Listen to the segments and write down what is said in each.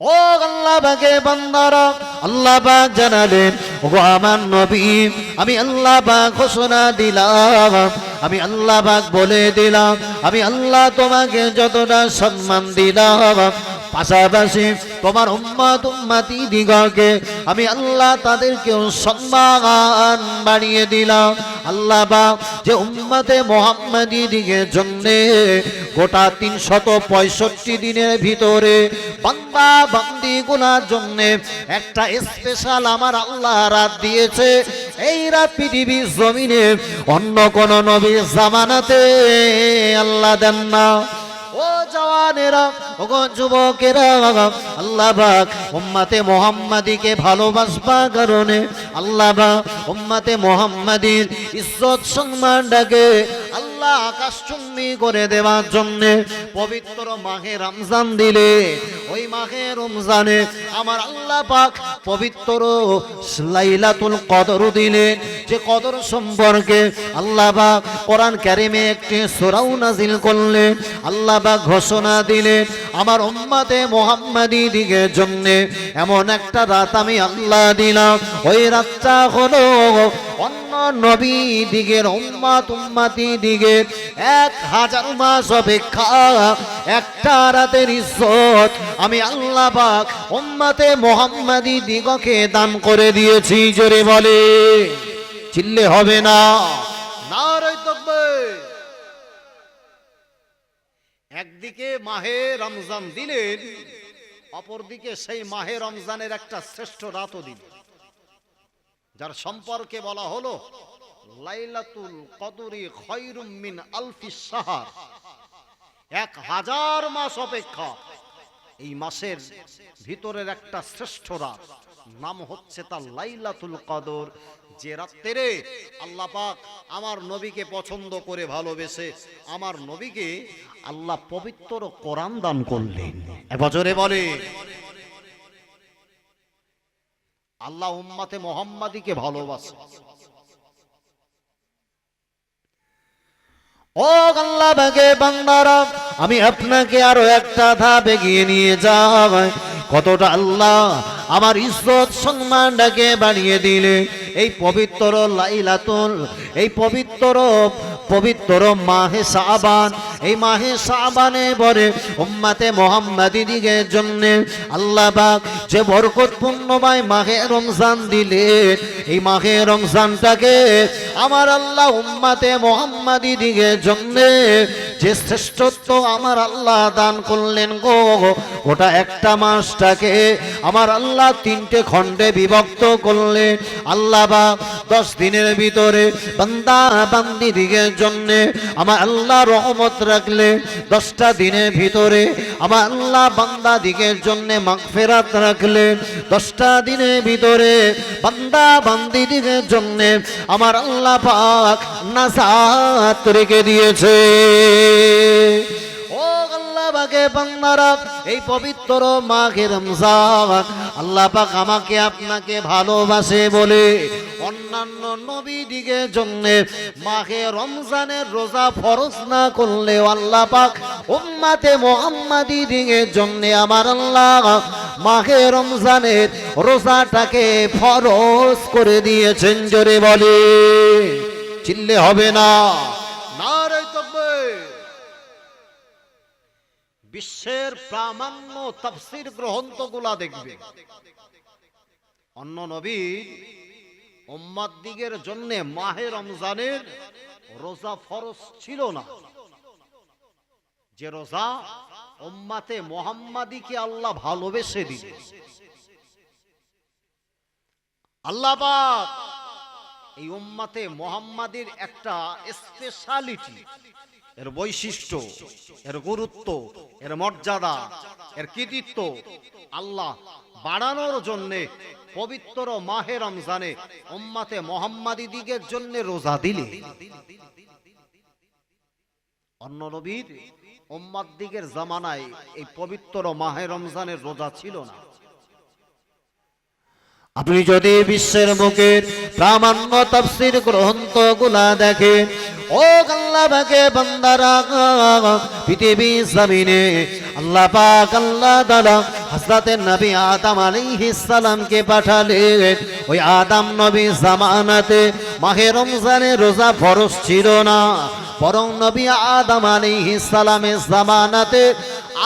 ও আল্লাহ বাগে বান্দারা, আল্লাহ বাগ জানালেন ও আমার নবী, আমি আল্লাহ বাগ ঘোষণা দিলাম, আমি আল্লাহ বাগ বলে দিলাম, আমি আল্লাহ তোমাকে যতটা সম্মান দিলাম, পাশাপাশি তোমার উম্মাত, উম্মাতি দিগকে আমি আল্লাহ তাদেরকেও সম্মান বাড়িয়ে দিলাম। আল্লাহ বা, যে উম্মাতে মোহাম্মদী দিগের জন্যে গোটা তিনশত পঁয়ষট্টি দিনের ভিতরে বান্দা বান্দি গুলার জন্যে একটা স্পেশাল আমার আল্লাহ রাত দিয়েছে। এই রাত পৃথিবীর জমিনে অন্য কোন নবীর জামানাতে আল্লাহ দেন না। ও জওয়ানেরা ও যুবকেরা, আল্লাহ পাক উম্মতে মোহাম্মদীকে ভালোবাসবা কারণে আল্লাহ পাক উম্মতে মোহাম্মদীর ইজ্জত সম্মান ডাকে আল্লাহ আকাশ চুম্বি করে দেওয়ার জন্যে পবিত্র মাহে রমজান দিলে ওই মাহে রমজানে আমার আল্লাহ পাক পবিত্র লাইলাতুল কদর দিলেন। যে কদর সম্পর্কে আল্লাহ পাক কোরআন কারিমে একটি সূরাও নাজিল করলেন। আল্লাহ পাক ঘোষণা দিলেন, আমার উম্মতে মোহাম্মদী দিগের জন্য এমন একটা রাত আমি আল্লাহ দিলাম। ওই রাতটা হলো অন্য নবী দিগের উম্মাতি দিগের এক হাজার মাস অপেক্ষা, একটা রাতের ইজ্জত আমি আল্লাহ পাক উম্মাতে দিগকে দান করে দিয়েছি, জোরে বলে। চিল্লে হবে না। একদিকে মাহে রমজান দিলেন অপরদিকে সেই মাহে রমজানের একটা শ্রেষ্ঠ রাতও দিলেন যার সম্পর্কে বলা হলো, লাইলাতুল কদরি খয়রুম মিন আলফি সাহার। এক হাজার মাস অপেক্ষা, এই মাসের ভিতরের একটা শ্রেষ্ঠ রাত, নাম হচ্ছে তার লাইলাতুল কদর। যে রাত্রে আল্লাহ পাক আমার নবীকে পছন্দ করে ভালোবেসে আমার নবীকে আল্লাহ পবিত্র কোরআন দান করলেন। এবছরে বলে আল্লাহ উম্মাতে মোহাম্মদীকে ভালোবাসে। ও আল্লাহ বাগে বান্দারা, আমি আপনাকে আরও একটা ধাপ এগিয়ে নিয়ে যাই। কতটা আল্লাহ আমার ইজ্জত সম্মানটাকে বাড়িয়ে দিলে। এই পবিত্র লাইলাতুল, এই পবিত্র পবিত্র মাহে সাবান। এই মাহে সাবানে বরে উম্মাতে মোহাম্মদী দিগের জন্য আল্লাহ পাক যে বরকতপূর্ণময় মাহে রমজান দিলে, এই মাহে রমজানটাকে আমার আল্লাহ উম্মাতে মোহাম্মদী দিগের জন্য যে শ্রেষ্ঠত্ব আমার আল্লাহ দান করলেন গো, ওটা একটা মাসটাকে আমার আল্লাহ তিনটে খণ্ডে বিভক্ত করলেন। আল্লাহ বা দশ দিনের ভিতরে বান্দা বান্দি দিগের জন্য আমার আল্লাহ রহমত রাখলে দশটা দিনের ভিতরে আমার আল্লাহ বান্দা দিগের জন্য মাগফেরাত রাখলে দশটা দিনের ভিতরে বান্দা বান্দি দিগের জন্য আমার আল্লাহ পাক নাজাত রেখে দিয়েছে। এই পবিত্র মাঘে রমজান, আল্লাহ পাক আমাকে আপনাকে ভালোবাসে বলে অন্যান্য নবী দিকে জন্য মাঘে রমজানের রোজা ফরজ না করলেও আল্লাহ পাক উম্মাতে মোহাম্মদী দিকে জন্য আমার আল্লাহ মাঘে রমজানের রোজাটাকে ফরজ করে দিয়েছেন, জোরে বলে। চিল্লে হবে না। বিশ্বের প্রামাণ্য তাফসির গ্রন্থগুলা দেখবে। অন্য নবী উম্মাদ দিগের জন্য মাহে রমজানের রোজা ছিল না। যে রোজা উম্মাতে মোহাম্মাদিকে আল্লাহ ভালোবেসে এই উম্মাতে মোহাম্মাদির একটা স্পেশালিটি এর বৈশিষ্ট্য, এর গুরুত্ব, এর মর্যাদা, এর কৃতিত্ব আল্লাহ বাড়ানোর জন্য পবিত্র মাহে রমজানে উম্মাতে মোহাম্মাদি দিগের জন্য রোজা দিলে। অন্য নবীর উম্মাদ দিগের জামানায় এই পবিত্র মাহে রমজানের রোজা ছিল না। আপনি যদি বিশ্বের মুখের প্রামাণ্য তফসির গ্রন্থগুলা দেখেন, ও বাকে বান্দারা পৃথিবী জমিনে আল্লাহ পাক, আল্লাহ তাআলা হযরতে নবী আদম আলাইহিস সালামকে পাঠালেন। ওই আদম নবী জামানাতে মাহে রমজানে রোজা ফরজ ছিল না। বরং নবী আদম আলাইহিস সালামের জামানাতে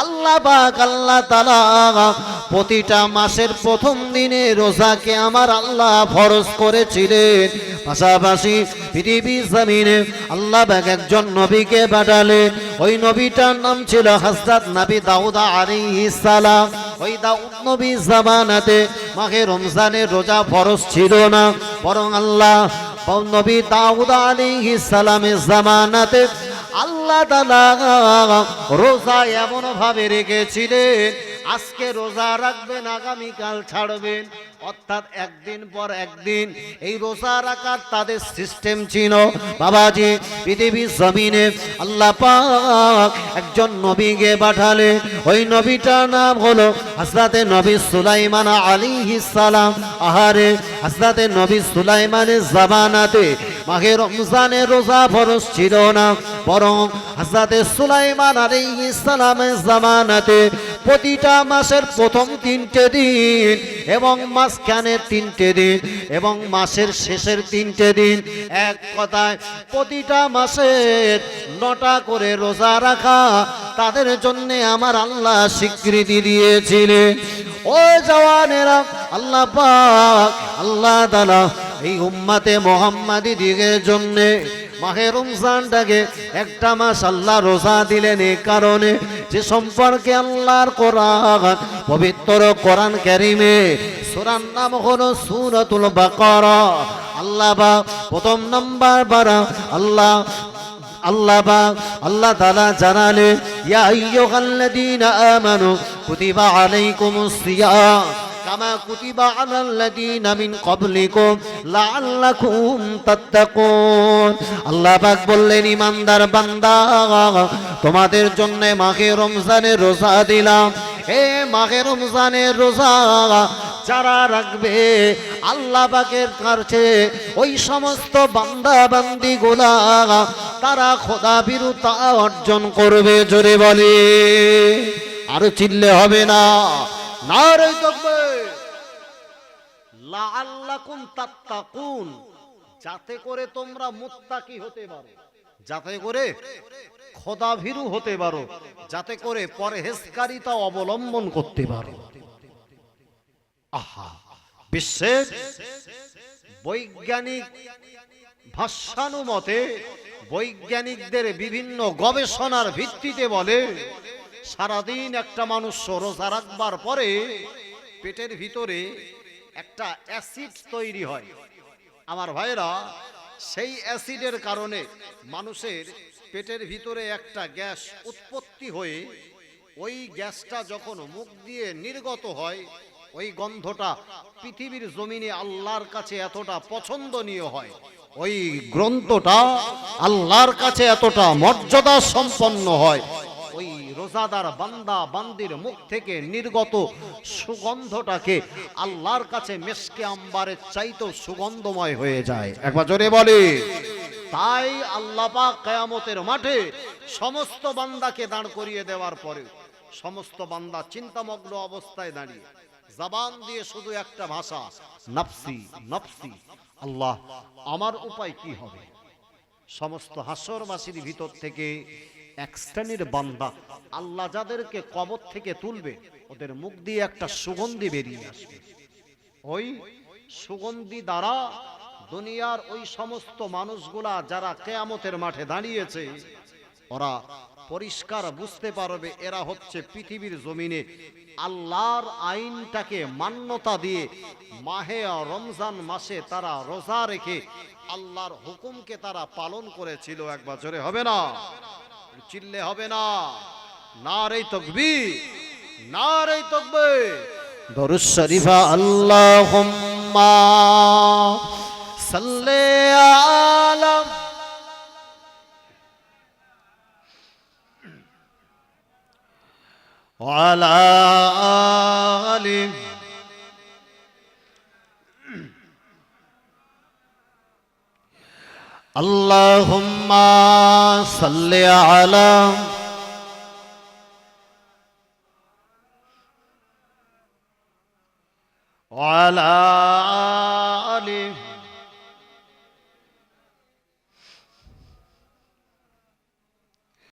আল্লাহ পাক, আল্লাহ তাআলা প্রতিটা মাসের প্রথম দিনে রোজাকে আমার আল্লাহ ফরজ করেছিলেন। পাশাপাশি পৃথিবী জমিনে আল্লাহ পাক একজন নবীকে পাঠালেন। ওই নবীটার নাম ছিল হযরত নবী দাউদা আলাইহিস সালাম। ওই দাউদ নবী জামানাতে মাহে রমজানের রোজা ফরজ ছিল না। বরং আল্লাহ নবী দাউদ আলাইহিস সালামের জামানাতে আল্লাহ রোজা এমন ভাবে রেখেছিলেন, আজকে রোজা রাখবেন, আগামীকাল ছাড়বেন। অর্থাৎ একদিন পর একদিন এই রোজা রাখার তাদের সিস্টেম ছিল। বাবাজি, পৃথিবীর জমিনে আল্লাহ পাক একজন নবীকে পাঠালে ওই নবীটার নাম হলো হাসরাতে নবী সুলাইমান আলাইহিস সালাম। আহারে হাসরাতে নবী সুলাইমানের জামানাতে মাঘে রমজানের রোজা ফরজ ছিল না। বরং হাজরাতে সুলাইমান আলাইহিস সালামের জামানাতে প্রতিটা মাসের প্রথম তিনটে দিন এবং মাঝখানে তিনটে দিন এবং মাসের শেষের তিনটে দিন। এক কথায়, প্রতিটা মাসের নটা করে রোজা রাখা তাদের জন্য আমার আল্লাহ স্বীকৃতি দিয়েছিলেন। ও জওয়ানেরা, আল্লাহ পাক, আল্লাহ তাআলা এই উম্মাতে মোহাম্মদী দিগের জন্যে মাহে রমজানটাকে একটা মাস আল্লাহ রোজা দিলেন এই কারণে যে সম্পর্কে আল্লাহর কোরআন, পবিত্র কোরআন কারিমে সূরার নাম হলো সূরাতুল বাকারা। আল্লাহ বা প্রথম নাম্বার বারা আল্লাহ আল্লাহ বা আল্লাহ তাআলা জানালে, ইয়া আইয়ুহাল্লাযীনা আমানু, কুতিবা আলাইকুমুস সিয়াম। কামা কুতিবা আলাল্লাযীনা মিন ক্বাবলিকুম লাআল্লাকুম তাত্তাকুন। আল্লাহ পাক বললেন ইমানদার বান্দা, তোমাদের জন্য মাহে রমজানের রোজা দিলাম। এ মাহে রমজানের রোজা যারা রাখবে, আল্লাহ পাকের কাছে ওই সমস্ত বান্দা বান্দি গোলা তারা খোদা বিরুতা অর্জন করবে। জোরে বলে। আরও চিল্লে হবে না। না রে তকবে। লাআল্লাকুম তাত্তাকুন। যাতে করে তোমরা মুত্তাকি হতে পারো। যাতে করে খোদা ভীরু হতে পারো। যাতে করে পরহেজকারিতা অবলম্বন করতে পারো। আহা বিশ্বের বৈজ্ঞানিক ভাষ্যানুমতে বৈজ্ঞানিকদের বিভিন্ন গবেষণার ভিত্তিতে বলে সারাদিন একটা মানুষ রোজা রাখবার পরে পেটের ভিতরে একটা অ্যাসিড তৈরি হয়। আমার ভাইরা সেই অ্যাসিডের কারণে মানুষের পেটের ভিতরে একটা গ্যাস উৎপত্তি হয়ে ওই গ্যাসটা যখন মুখ দিয়ে নির্গত হয়, ওই গন্ধটা পৃথিবীর জমিনে আল্লাহর কাছে এতটা পছন্দনীয় হয়, ওই গ্রন্থটা আল্লাহর কাছে এতটা মর্যাদা সম্পন্ন হয়। রোজাদার বান্দা বান্দির মুখ থেকে নির্গত সুগন্ধটাকে আল্লাহর কাছে মেসকে আম্বারের চাইতেও সুগন্ধময় হয়ে যায়। একবার জোরে বলে। তাই আল্লাহ পাক কেয়ামতের মাঠে সমস্ত বান্দাকে দাঁড় করিয়ে দেওয়ার পরে সমস্ত বান্দা চিন্তামগ্ন অবস্থায় দাঁড়িয়ে জবান দিয়ে শুধু একটা ভাষা নফসি নফসি আল্লাহ আমার উপায় কি হবে? সমস্ত হাসরবাসীর ভিতর থেকে এক শ্রেণির বান্দা। আল্লাহ যাদেরকে কবর থেকে তুলবে, ওদের মুখ দিয়ে একটা সুগন্ধি বেরিয়ে আসবে। ওই সুগন্ধি দ্বারা দুনিয়ার ওই সমস্ত মানুষগুলা যারা কেয়ামতের মাঠে দাঁড়িয়েছে, ওরা পরিষ্কার বুঝতে পারবে এরা হচ্ছে পৃথিবীর জমিনে আল্লাহর আইনটাকে মান্যতা দিয়ে মাহে রমজান মাসে তারা রোজা রেখে আল্লাহর হুকুমকে তারা পালন করেছিল। এক বছরে হবে না? চিল্লে হবে না না রে তকবি না রে তকবে দরুদ শরীফা আল্লাহুম্মা সাল্লি আলা وعلى آله اللهم صل على وعلى آله